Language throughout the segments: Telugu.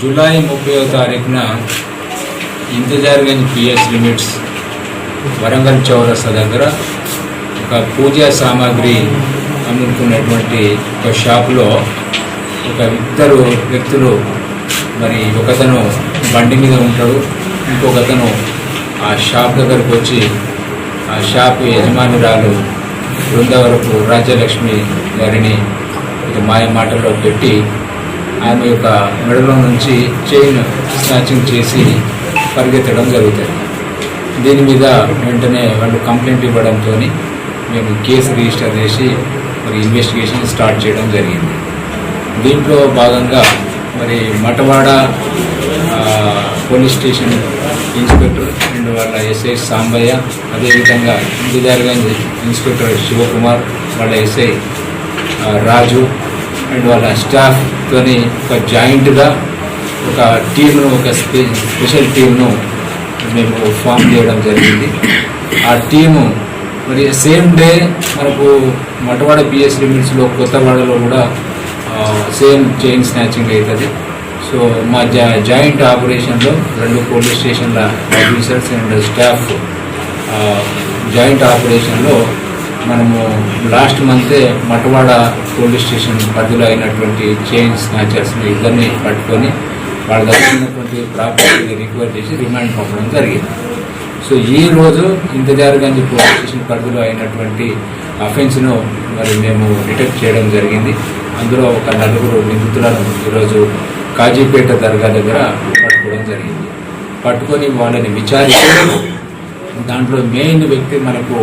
జూలై ముప్పైవ తారీఖున ఇంతజార్గంజ్ పిఎస్ లిమిట్స్ వరంగల్ చౌరస్తా దగ్గర ఒక పూజా సామాగ్రి అమ్ముకున్నటువంటి ఒక షాపులో ఒక ఇద్దరు వ్యక్తులు మరి ఒకతను బండి మీద ఉంటాడు ఇంకొకతను ఆ షాప్ దగ్గరకు వచ్చి ఆ షాప్ యజమానురాలు బృందవరపు రాజ్యలక్ష్మి గారిని ఒక మాయ మాటల్లో పెట్టి ఆమె యొక్క మెడలో నుంచి చైన్ స్నాచింగ్ చేసి పరిగెత్తడం జరుగుతుంది. దీని మీద వెంటనే వాళ్ళు కంప్లైంట్ ఇవ్వడంతో మేము కేసు రిజిస్టర్ చేసి మరి ఇన్వెస్టిగేషన్ స్టార్ట్ చేయడం జరిగింది. దీంట్లో భాగంగా మరి Matwada police station inspector and వాళ్ళ ఎస్ఐ సాంబయ్య అదేవిధంగా ఇంటిదారుగంజ్ ఇన్స్పెక్టర్ శివకుమార్ వాళ్ళ ఎస్ఐ రాజు అండ్ వాళ్ళ స్టాఫ్తోని ఒక జాయింట్గా ఒక టీంను ఒక స్పెషల్ టీంను మేము ఫామ్ చేయడం జరిగింది. ఆ టీము మరి సేమ్ డే మనకు మటవాడ పిఎస్ లిమిట్స్లో కొత్తవాడలో కూడా సేమ్ చైన్ స్నాచింగ్ అవుతుంది. సో మా జా జాయింట్ ఆపరేషన్లో రెండు పోలీస్ స్టేషన్ల ఆఫీసర్స్ అండ్ స్టాఫ్ జాయింట్ ఆపరేషన్లో మనము లాస్ట్ మంతే మటవాడ పోలీస్ స్టేషన్ పరిధిలో అయినటువంటి చైన్ స్నాచర్స్ని ఇద్దరిని పట్టుకొని వాళ్ళ దగ్గర ఉన్నటువంటి ప్రాపర్టీ రికవర్ చేసి రిమాండ్ పంపడం జరిగింది. సో ఈ రోజు ఇంతజారుగంజ్ పోలీస్ స్టేషన్ పరిధిలో అయినటువంటి అఫెన్స్ను మరి మేము డిటెక్ట్ చేయడం జరిగింది. అందులో ఒక నలుగురు నిందితులను ఈరోజు కాజీపేట దర్గా దగ్గర పట్టుకోవడం జరిగింది. పట్టుకొని వాళ్ళని విచారించి దాంట్లో మెయిన్ వ్యక్తి మనకు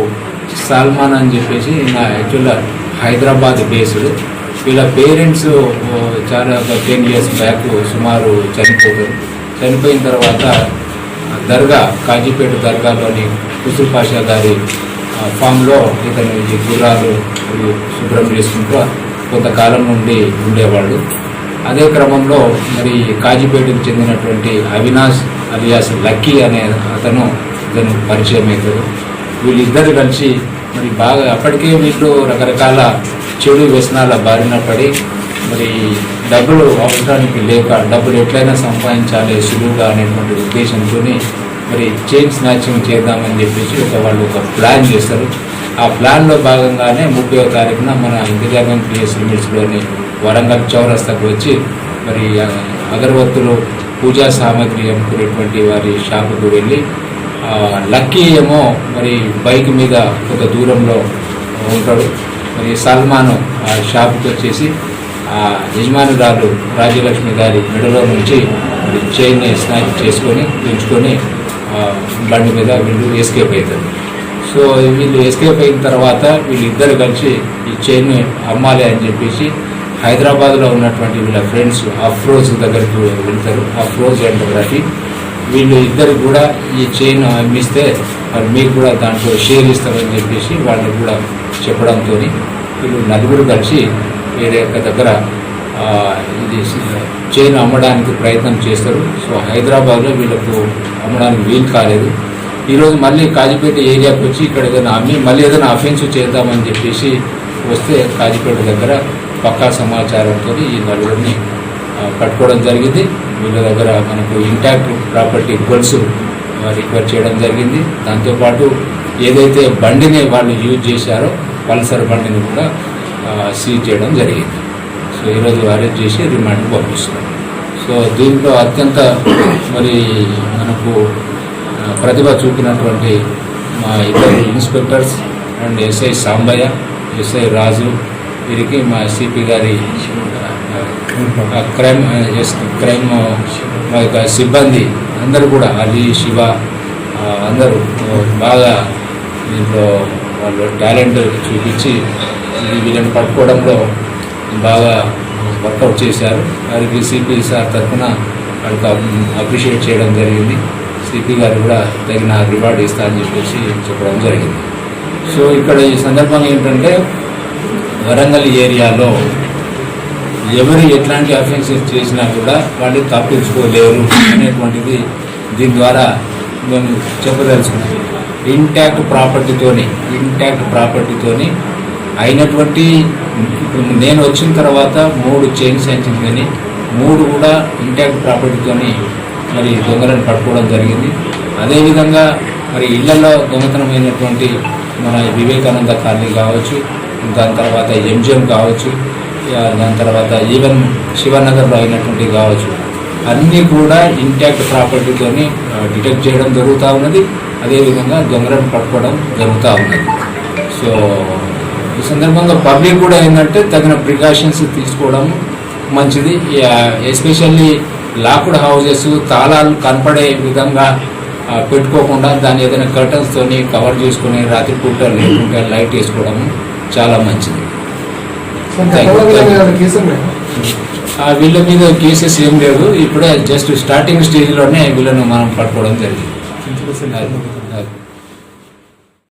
సల్మాన్ అని చెప్పేసి నా యాక్చువల్గా హైదరాబాద్ బేస్డ్. వీళ్ళ పేరెంట్స్ చాలా ఒక టెన్ ఇయర్స్ బ్యాక్ సుమారు చనిపోతారు చనిపోయిన తర్వాత దర్గా కాజీపేట దర్గాలోని కుసుల్ పాషా గారి ఫామ్లో ఇతను ఈ గుర్రాలు శుభ్రం చేసుకుంటూ కొంతకాలం నుండి ఉండేవాళ్ళు. అదే క్రమంలో మరి కాజీపేటకు చెందినటువంటి అవినాష్ అలియాస్ లక్కీ అనే అతను ఇతను పరిచయం అవుతాడు వీళ్ళిద్దరు కలిసి మరి బాగా అప్పటికే వీళ్ళు రకరకాల చెడు వ్యసనాల బారిన పడి మరి డబ్బులు అవసరానికి లేక డబ్బులు ఎట్లయినా సంపాదించాలి సులువుగా అనేటువంటి ఉద్దేశంతో మరి చైన్ స్నాచింగ్ చేద్దామని చెప్పేసి ఒక వాళ్ళు ఒక ప్లాన్ చేస్తారు ఆ ప్లాన్లో భాగంగానే ముప్పై తారీఖున మన ఇంతజాగం పిఎస్ లిమిట్స్లోని వరంగల్ చౌరస్తాకు వచ్చి మరి అగరవత్తులు పూజా సామాగ్రి అమ్ముకునేటువంటి వారి షాపుకు వెళ్ళి లక్కీ ఏమో మరి బైక్ మీద కొంత దూరంలో ఉంటాడు. మరి సల్మాన్ ఆ షాప్కి వచ్చేసి ఆ యజమానురాలు రాజ్యలక్ష్మి గారి మెడలో నుంచి మరి చైన్ని స్నాచ్ చేసుకొని పెంచుకొని బండి మీద వీళ్ళు ఎస్కేప్ అవుతారు సో వీళ్ళు ఎస్కేప్ అయిన తర్వాత వీళ్ళిద్దరు కలిసి ఈ చైన్ అమ్మాలి అని చెప్పేసి హైదరాబాద్లో ఉన్నటువంటి వీళ్ళ ఫ్రెండ్స్ అఫ్రోజ్ దగ్గరికి వెళ్తారు. అఫ్రోజ్ అండ్ రఫీ వీళ్ళు ఇద్దరు కూడా ఈ చైన్ అమ్మిస్తే మరి మీకు కూడా దాంట్లో షేర్ ఇస్తారని చెప్పేసి వాళ్ళు కూడా చెప్పడంతో వీళ్ళు నలుగురు కలిసి వేరే యొక్క దగ్గర ఇది చైన్ అమ్మడానికి ప్రయత్నం చేస్తారు. సో హైదరాబాద్లో వీళ్ళకు అమ్మడానికి వీలు కాలేదు. ఈరోజు మళ్ళీ కాజీపేట ఏరియాకి వచ్చి ఇక్కడ ఏదైనా అమ్మి మళ్ళీ ఏదైనా అఫెన్స్ చేద్దామని చెప్పేసి వస్తే కాజీపేట దగ్గర పక్కా సమాచారంతో ఈ నలుగురిని పట్టుకోవడం జరిగింది. వీళ్ళ దగ్గర మనకు ఇంటాక్ట్ ప్రాపర్టీ గొలుసు రిక్వైర్ చేయడం జరిగింది. దాంతోపాటు ఏదైతే బండిని వాళ్ళు యూజ్ చేశారో పల్సర్ బండిని కూడా సీజ్ చేయడం జరిగింది. సో ఈరోజు అరెస్ట్ చేసి రిమాండ్ పంపిస్తున్నాం. సో దీంట్లో అత్యంత మరి మనకు ప్రతిభ చూపినటువంటి మా ఇద్దరు inspectors and SI Sambaiah SI Raju వీరికి మా సిపి గారి క్రైమ్ క్రైమ్ మా యొక్క సిబ్బంది అందరూ కూడా అలీ శివ అందరూ బాగా దీంట్లో వాళ్ళు టాలెంట్ చూపించి వీళ్ళని పట్టుకోవడంలో బాగా వర్కౌట్ చేశారు. వారికి సిపి సార్ తరఫున వాళ్ళకి అప్రిషియేట్ చేయడం జరిగింది. సిపి గారు కూడా తగిన రివార్డ్ ఇస్తా అని చెప్పేసి చెప్పడం జరిగింది. సో ఇక్కడ ఈ సందర్భంగా ఏంటంటే వరంగల్ ఏరియాలో ఎవరు ఎట్లాంటి అఫెన్సెస్ చేసినా కూడా వాళ్ళు తప్పించుకోలేరు అనేటువంటిది దీని ద్వారా మేము చెప్పదలుచుకున్నాం ఇంటాక్ట్ ప్రాపర్టీతోని ఇంటాక్ట్ ప్రాపర్టీతోని అయినటువంటి ఇప్పుడు నేను వచ్చిన తర్వాత మూడు చైన్ సెంచింగ్ కానీ మూడు కూడా ఇంటాక్ట్ ప్రాపర్టీతోని మరి దొంగలను పట్టుకోవడం జరిగింది. అదేవిధంగా మరి ఇళ్ళలో దొంగతనమైనటువంటి మన వివేకానంద కాలనీ కావచ్చు దాని తర్వాత ఎంజిఎం కావచ్చు దాని తర్వాత ఈవెన్ శివనగర్లో అయినటువంటివి కావచ్చు అన్నీ కూడా ఇంటాక్ట్ ప్రాపర్టీతోని డిటెక్ట్ చేయడం జరుగుతూ ఉన్నది. అదేవిధంగా దొంగలను పట్టుకోవడం జరుగుతూ ఉన్నది. సో ఈ సందర్భంగా పబ్లిక్ కూడా ఏంటంటే తగిన ప్రికాషన్స్ తీసుకోవడం మంచిది. ఎస్పెషల్లీ లాక్డ్ హౌజెస్ తాళాలు కనపడే విధంగా పెట్టుకోకుండా దాన్ని ఏదైనా కర్టన్స్ తోని కవర్ చేసుకుని రాత్రిపూట లేకుంటే లైట్ వేసుకోవడం చాలా మంచిది. వీళ్ళ మీద? ఆ వీళ్ళ మీద కేసెస్ ఏం లేదు ఇప్పుడే జస్ట్ స్టార్టింగ్ స్టేజ్లోనే వీళ్ళను మనం పట్టుకోవడం జరిగింది.